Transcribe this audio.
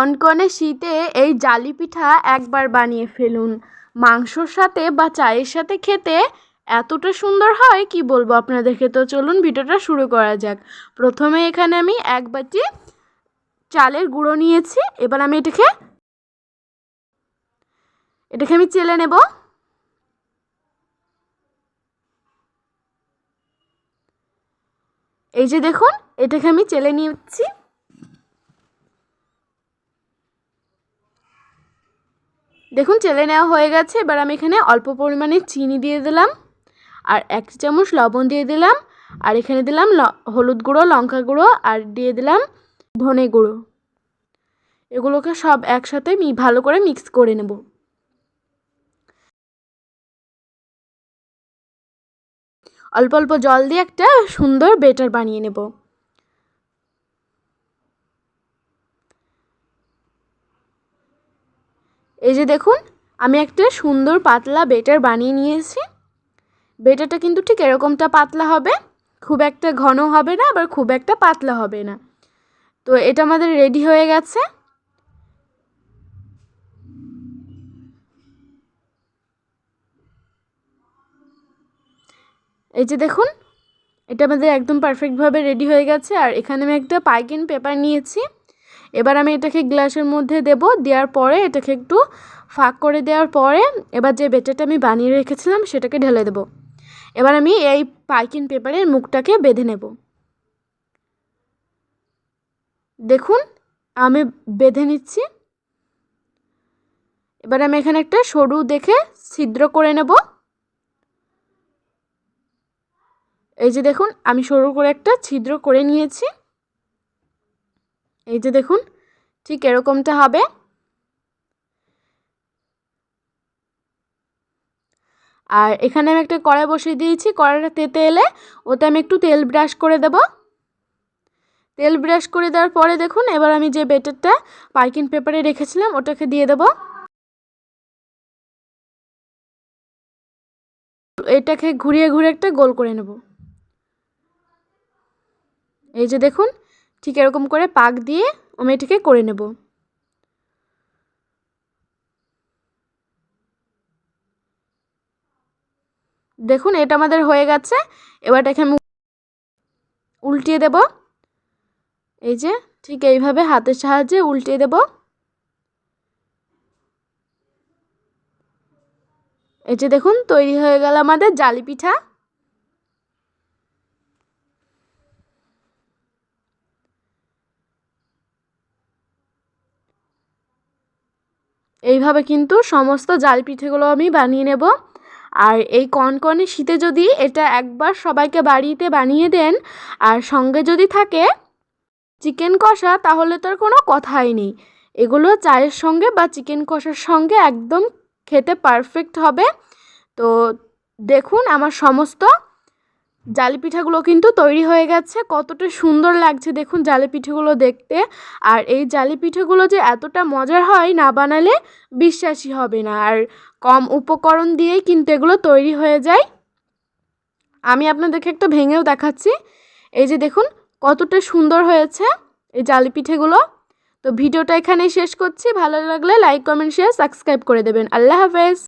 কনকনে শীতে এই জালি পিঠা একবার বানিয়ে ফেলুন। মাংসর সাথে বা চায়ের সাথে খেতে এতটা সুন্দর হয় কি বলব আপনাদেরকে? তো চলুন ভিডিওটা শুরু করা যাক। প্রথমে এখানে আমি এক বাটি চালের গুঁড়ো নিয়েছি। এবার আমি এটাকে এটাকে আমি চেলে নেব। এই যে দেখুন, এটাকে আমি চেলে নিচ্ছি দেখুন, চেলে নেওয়া হয়ে গেছে। এবার আমি এখানে অল্প পরিমাণে চিনি দিয়ে দিলাম, আর এক চামচ লবণ দিয়ে দিলাম, আর এখানে দিলাম হলুদ গুঁড়ো, লঙ্কা গুঁড়ো, আর দিয়ে দিলাম ধনে গুঁড়ো। এগুলোকে সব একসাথে ভালো করে মিক্স করে নেব। অল্প অল্প জল দিয়ে একটা সুন্দর বেটার বানিয়ে নেব। এই যে দেখুন, আমি একটা সুন্দর পাতলা বেটার বানিয়ে নিয়েছি। বেটারটা কিন্তু ঠিক এরকমটা পাতলা হবে, খুব একটা ঘন হবে না, আবার খুব একটা পাতলা হবে না। তো এটা আমাদের রেডি হয়ে গেছে। এই যে দেখুন, এটা আমাদের একদম পারফেক্টভাবে রেডি হয়ে গেছে। আর এখানে আমি একটা পাইকিন পেপার নিয়েছি। এবার আমি এটাকে গ্লাসের মধ্যে দেব, দেওয়ার পরে এটাকে একটু ফাঁক করে দেওয়ার পরে এবার যে বেটারটা আমি বানিয়ে রেখেছিলাম সেটাকে ঢেলে দেব। এবার আমি এই পাইকিন পেপারের মুখটাকে বেঁধে নেব। দেখুন, আমি বেঁধে নিচ্ছি। এবার আমি এখানে একটা সরু দেখে ছিদ্র করে নেব। এই যে দেখুন, আমি সরু করে একটা ছিদ্র করে নিয়েছি। এই যে দেখুন, ঠিক এরকমটা হবে। আর এখানে আমি একটা কড়াই বসিয়ে দিয়েছি, কড়াইটা তেতে এলে ওতে আমি একটু তেল ব্রাশ করে দেব। তেল ব্রাশ করে দেওয়ার পরে দেখুন, এবার আমি যে বেটারটা পাইকিং পেপারে রেখেছিলাম, ওটাকে দিয়ে দেব। এটাকে ঘুরিয়ে ঘুরিয়ে একটা গোল করে নেব। এই যে দেখুন ঠিক এরকম করে পাক দিয়ে আমি এটাকে করে নেব। দেখুন, এটা আমাদের হয়ে গেছে। এবার এটাকে আমি উল্টিয়ে দেব। এই যে, ঠিক এইভাবে হাতের সাহায্যে উল্টিয়ে দেব। এই যে দেখুন, তৈরি হয়ে গেল আমাদের জালি পিঠা। এইভাবে কিন্তু সমস্ত জাল পিঠেগুলো আমি বানিয়ে নেব। আর এই কনকনে শীতে যদি এটা একবার সবাইকে বাড়িতে বানিয়ে দেন আর সঙ্গে যদি থাকে চিকেন কষা, তাহলে তো আর কোনো কথাই নেই। এগুলো চায়ের সঙ্গে বা চিকেন কষার সঙ্গে একদম খেতে পারফেক্ট হবে। তো দেখুন আমার সমস্ত জালি পিঠাগুলো কিন্তু তৈরি হয়ে গেছে। কতটা সুন্দর লাগছে দেখুন জালি পিঠেগুলো দেখতে। আর এই জালি পিঠেগুলো যে এতটা মজার হয় না বানালে বিশ্বাসই হবে না। আর কম উপকরণ দিয়েই কিন্তু এগুলো তৈরি হয়ে যায়। আমি আপনাদেরকে একটা ভেঙেও দেখাচ্ছি। এই যে দেখুন কতটা সুন্দর হয়েছে এই জালি পিঠেগুলো তো ভিডিওটা এখানেই শেষ করছি। ভালো লাগলে লাইক কমেন্ট শেয়ার সাবস্ক্রাইব করে দেবেন। আল্লাহ হাফেজ।